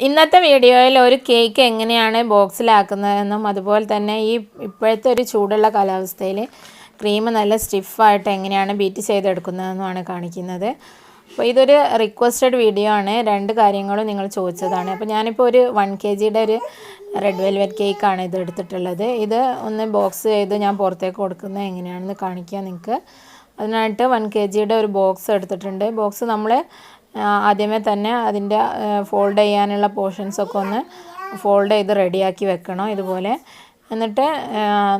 ഇന്നത്തെ വീഡിയോയിൽ ഒരു കേക്ക് എങ്ങനെയാണ് ബോക്സിലാക്കുന്നതെന്നും അതുപോലെ തന്നെ ഈ ഇപ്പോഴത്തെ ഒരു ചൂടുള്ള കാലാവസ്ഥയിൽ ക്രീം നല്ല സ്റ്റിഫായിട്ട് എങ്ങനെയാണ് ബീറ്റ് ചെയ്തെടുക്കുന്നതെന്നുമാണ് കാണിക്കുന്നത്. അപ്പോൾ ഇതൊരു റിക്വസ്റ്റഡ് വീഡിയോ ആണ്. രണ്ട് കാര്യങ്ങളും നിങ്ങൾ ചോദിച്ചതാണ്. അപ്പോൾ ഞാനിപ്പോൾ ഒരു വൺ കെ ജിയുടെ ഒരു റെഡ് വെൽവെറ്റ് കേക്കാണ് ഇത് എടുത്തിട്ടുള്ളത്. ഇത് ഒന്ന് ബോക്സ് ചെയ്ത് ഞാൻ പുറത്തേക്ക് കൊടുക്കുന്നത് എങ്ങനെയാണെന്ന് കാണിക്കുക നിങ്ങൾക്ക്. അതിനായിട്ട് വൺ കെ ജിയുടെ ഒരു ബോക്സ് എടുത്തിട്ടുണ്ട്. ബോക്സ് നമ്മൾ ആദ്യമേ തന്നെ അതിന്റെ ഫോൾഡ് ചെയ്യാനുള്ള പോർഷൻസൊക്കെ ഒന്ന് ഫോൾഡ് ചെയ്ത് റെഡിയാക്കി വെക്കണം ഇതുപോലെ. എന്നിട്ട്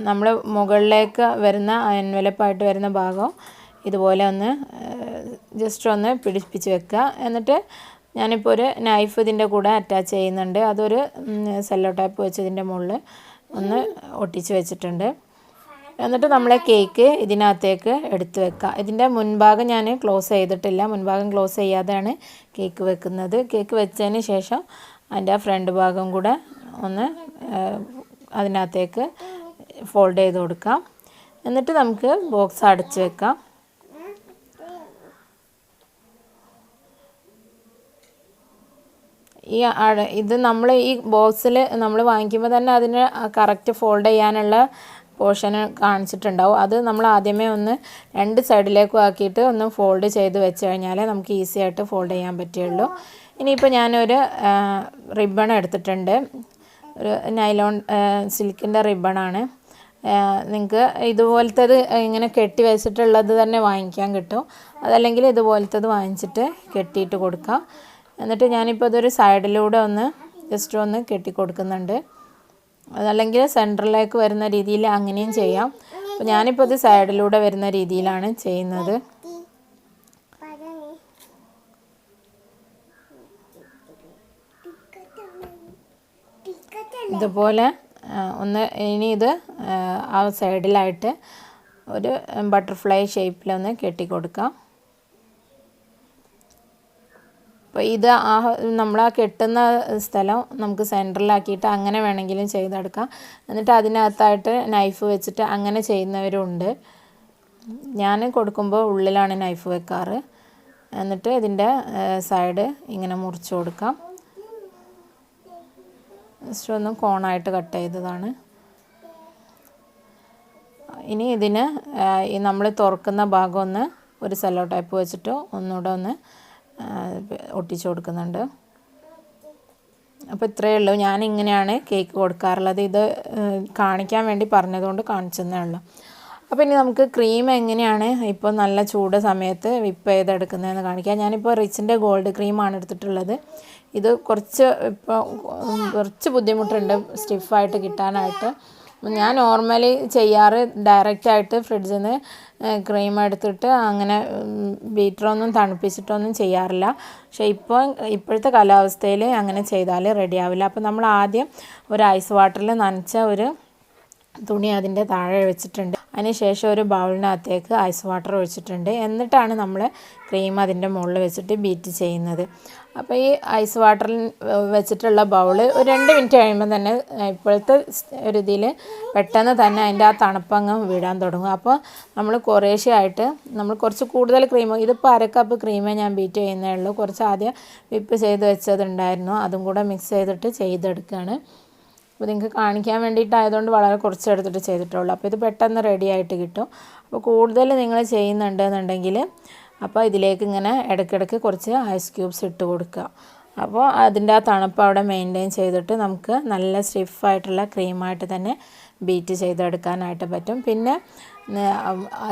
നമ്മൾ മുകളിലേക്ക് വരുന്ന എൻവലപ്പായിട്ട് വരുന്ന ഭാഗം ഇതുപോലെ ഒന്ന് ജസ്റ്റ് ഒന്ന് പിടിപ്പിച്ച് വെക്കുക. എന്നിട്ട് ഞാനിപ്പോൾ ഒരു നൈഫ് ഇതിന്റെ കൂടെ അറ്റാച്ച് ചെയ്യുന്നുണ്ട്. അതൊരു സെല്ലോ ടൈപ്പ് വെച്ച് ഇതിന്റെ മുകളിൽ ഒന്ന് ഒട്ടിച്ച് വെച്ചിട്ടുണ്ട്. എന്നിട്ട് നമ്മളെ കേക്ക് ഇതിനകത്തേക്ക് എടുത്തു വെക്കുക ഇതിന്റെ മുൻഭാഗം ഞാൻ ക്ലോസ് ചെയ്തിട്ടില്ല. മുൻഭാഗം ക്ലോസ് ചെയ്യാതെയാണ് കേക്ക് വെക്കുന്നത്. കേക്ക് വെച്ചതിന് ശേഷം അതിന്റെ ഫ്രണ്ട് ഭാഗം കൂടെ ഒന്ന് അതിനകത്തേക്ക് ഫോൾഡ് ചെയ്ത് കൊടുക്കാം. എന്നിട്ട് നമുക്ക് ബോക്സ് അടച്ച് വെക്കാം. ഈ ഇത് നമ്മൾ ഈ ബോക്സിൽ നമ്മൾ വാങ്ങിക്കുമ്പോൾ തന്നെ അതിന് കറക്റ്റ് ഫോൾഡ് ചെയ്യാനുള്ള പോർഷൻ കാണിച്ചിട്ടുണ്ടാവും. അത് നമ്മൾ ആദ്യമേ ഒന്ന് രണ്ട് സൈഡിലേക്കും ആക്കിയിട്ട് ഒന്ന് ഫോൾഡ് ചെയ്ത് വെച്ച് കഴിഞ്ഞാൽ നമുക്ക് ഈസി ആയിട്ട് ഫോൾഡ് ചെയ്യാൻ പറ്റുള്ളൂ ഇനിയിപ്പോൾ ഞാനൊരു റിബൺ എടുത്തിട്ടുണ്ട്. ഒരു നൈലോൺ സിൽക്കിന്റെ റിബണാണ്. നിങ്ങൾക്ക് ഇതുപോലത്തത് ഇങ്ങനെ കെട്ടി വെച്ചിട്ടുള്ളത് തന്നെ വാങ്ങിക്കാൻ കിട്ടും. അതല്ലെങ്കിൽ ഇതുപോലത്തത് വാങ്ങിച്ചിട്ട് കെട്ടിയിട്ട് കൊടുക്കാം. എന്നിട്ട് ഞാനിപ്പോൾ ഇതൊരു സൈഡിലൂടെ ഒന്ന് ജസ്റ്റ് ഒന്ന് കെട്ടി കൊടുക്കുന്നുണ്ട്. അതല്ലെങ്കിൽ സെന്ററിലേക്ക് വരുന്ന രീതിയിൽ അങ്ങനെയും ചെയ്യാം. അപ്പോൾ ഞാനിപ്പോൾ ഇത് സൈഡിലൂടെ വരുന്ന രീതിയിലാണ് ചെയ്യുന്നത്. ഇതുപോലെ ഒന്ന് ഇനി ഇത് ആ സൈഡിലായിട്ട് ഒരു ബട്ടർഫ്ലൈ ഷേപ്പിലൊന്ന് കെട്ടിക്കൊടുക്കാം. അപ്പോൾ ഇത് ആ നമ്മൾ ആ കെട്ടുന്ന സ്ഥലം നമുക്ക് സെന്ററിലാക്കിയിട്ട് അങ്ങനെ വേണമെങ്കിലും ചെയ്തെടുക്കാം. എന്നിട്ട് അതിനകത്തായിട്ട് നൈഫ് വെച്ചിട്ട് അങ്ങനെ ചെയ്യുന്നവരുണ്ട്. ഞാൻ കൊടുക്കുമ്പോൾ ഉള്ളിലാണ് നൈഫ് വെക്കാറ്. എന്നിട്ട് ഇതിന്റെ സൈഡ് ഇങ്ങനെ മുറിച്ച് കൊടുക്കാം. ഒന്ന് കോണായിട്ട് കട്ട് ചെയ്തതാണ്. ഇനി ഇതിന് നമ്മൾ തുറക്കുന്ന ഭാഗം ഒന്ന് ഒരു സെല്ലോ ടൈപ്പ് വെച്ചിട്ട് ഒന്നുകൂടെ ഒന്ന് ഒട്ടിച്ചു കൊടുക്കുന്നുണ്ട്. അപ്പോൾ ഇത്രയേ ഉള്ളൂ. ഞാൻ ഇങ്ങനെയാണ് കേക്ക് കൊടുക്കാറുള്ളത്. ഇത് കാണിക്കാൻ വേണ്ടി പറഞ്ഞതുകൊണ്ട് കാണിച്ചതേ ഉള്ളൂ. അപ്പോൾ ഇനി നമുക്ക് ക്രീം എങ്ങനെയാണ് ഇപ്പോൾ നല്ല ചൂട് സമയത്ത് വിപ്പ് ചെയ്തെടുക്കുന്നതെന്ന് കാണിക്കാം. ഞാനിപ്പോൾ റിച്ചിന്റെ ഗോൾഡ് ക്രീമാണ് എടുത്തിട്ടുള്ളത്. ഇത് കുറച്ച് ഇപ്പോൾ കുറച്ച് ബുദ്ധിമുട്ടുണ്ട് സ്റ്റിഫായിട്ട് കിട്ടാനായിട്ട്. ഞാൻ നോർമലി ചെയ്യാറ് ഡയറക്റ്റായിട്ട് ഫ്രിഡ്ജിൽ നിന്ന് ക്രീം എടുത്തിട്ട് അങ്ങനെ ബീറ്ററൊന്നും തണുപ്പിച്ചിട്ടൊന്നും ചെയ്യാറില്ല. പക്ഷേ ഇപ്പോൾ ഇപ്പോഴത്തെ കാലാവസ്ഥയിൽ അങ്ങനെ ചെയ്താൽ റെഡി ആവില്ല. അപ്പോൾ നമ്മൾ ആദ്യം ഒരു ഐസ് വാട്ടറിൽ നനച്ച ഒരു തുണി അതിന്റെ താഴെ വെച്ചിട്ടുണ്ട്. അതിന് ശേഷം ഒരു ബൗളിനകത്തേക്ക് ഐസ് വാട്ടർ ഒഴിച്ചിട്ടുണ്ട്. എന്നിട്ടാണ് നമ്മൾ ക്രീം അതിന്റെ മുകളിൽ വെച്ചിട്ട് ബീറ്റ് ചെയ്യുന്നത്. അപ്പോൾ ഈ ഐസ് വാട്ടറിൽ വെച്ചിട്ടുള്ള ബൗൾ ഒരു രണ്ട് മിനിറ്റ് കഴിയുമ്പോൾ തന്നെ ഇപ്പോഴത്തെ ഒരു ഇതിൽ പെട്ടെന്ന് തന്നെ അതിന്റെ ആ തണുപ്പങ്ങ് വിടാൻ തുടങ്ങും. അപ്പോൾ നമ്മൾ കുറേശ്ശെയായിട്ട് നമ്മൾ കുറച്ച് കൂടുതൽ ക്രീം ഇതിപ്പോൾ അര കപ്പ് ക്രീമേ ഞാൻ ബീറ്റ് ചെയ്യുന്നേ ഉള്ളൂ. കുറച്ച് ആദ്യം വിപ്പ് ചെയ്ത് വെച്ചതുണ്ടായിരുന്നു. അതും കൂടെ മിക്സ് ചെയ്തിട്ട് ചെയ്തെടുക്കുകയാണ്. അപ്പോൾ നിങ്ങൾക്ക് കാണിക്കാൻ വേണ്ടിയിട്ടായതുകൊണ്ട് വളരെ കുറച്ച് എടുത്തിട്ട് ചെയ്തിട്ടുള്ളൂ. അപ്പോൾ ഇത് പെട്ടെന്ന് റെഡി ആയിട്ട് കിട്ടും. അപ്പോൾ കൂടുതൽ നിങ്ങൾ ചെയ്യുന്നുണ്ടെന്നുണ്ടെങ്കിൽ അപ്പോൾ ഇതിലേക്ക് ഇങ്ങനെ ഇടയ്ക്കിടയ്ക്ക് കുറച്ച് ഐസ് ക്യൂബ്സ് ഇട്ട് കൊടുക്കുക. അപ്പോൾ അതിന്റെ ആ തണുപ്പ് അവിടെ മെയിന്റെയിൻ ചെയ്തിട്ട് നമുക്ക് നല്ല സ്റ്റിഫായിട്ടുള്ള ക്രീമായിട്ട് തന്നെ ബീറ്റ് ചെയ്തെടുക്കാനായിട്ട് പറ്റും. പിന്നെ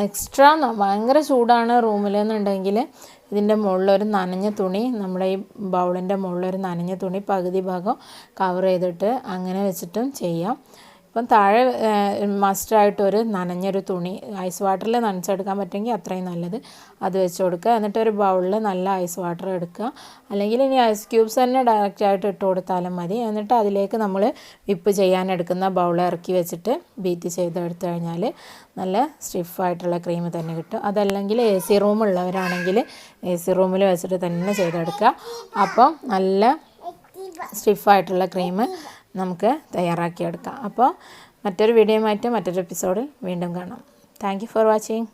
എക്സ്ട്രാ ഭയങ്കര ചൂടാണ് റൂമിലെന്നുണ്ടെങ്കിൽ ഇതിന്റെ മുകളിലൊരു നനഞ്ഞ തുണി നമ്മുടെ ഈ ബൗളിന്റെ മുകളിലൊരു നനഞ്ഞ തുണി പകുതി ഭാഗം കവർ ചെയ്തിട്ട് അങ്ങനെ വെച്ചിട്ടും ചെയ്യാം. ഇപ്പം താഴെ മസ്റ്റായിട്ട് ഒരു നനഞ്ഞൊരു തുണി ഐസ് വാട്ടറിൽ നനച്ചെടുക്കാൻ പറ്റുമെങ്കിൽ അത്രയും നല്ലത്. അത് വെച്ച് കൊടുക്കുക. എന്നിട്ട് ഒരു ബൗളിൽ നല്ല ഐസ് വാട്ടർ എടുക്കുക. അല്ലെങ്കിൽ ഇനി ഐസ് ക്യൂബ്സ് തന്നെ ഡയറക്റ്റ് ആയിട്ട് ഇട്ട് കൊടുത്താലും മതി. എന്നിട്ട് അതിലേക്ക് നമ്മൾ വിപ്പ് ചെയ്യാൻ എടുക്കുന്ന ബൗൾ ഇറക്കി വെച്ചിട്ട് ബീറ്റ് ചെയ്തെടുത്തു കഴിഞ്ഞാൽ നല്ല സ്റ്റിഫായിട്ടുള്ള ക്രീം തന്നെ കിട്ടും. അതല്ലെങ്കിൽ എ സി റൂമുള്ളവരാണെങ്കിൽ എ സി റൂമിൽ വെച്ചിട്ട് തന്നെ ചെയ്തെടുക്കുക. അപ്പം നല്ല സ്റ്റിഫായിട്ടുള്ള ക്രീം നമുക്ക് തയ്യാറാക്കിയെടുക്കാം. അപ്പോൾ മറ്റൊരു വീഡിയോയുമായിട്ട് മറ്റൊരു എപ്പിസോഡിൽ വീണ്ടും കാണാം. Thank for watching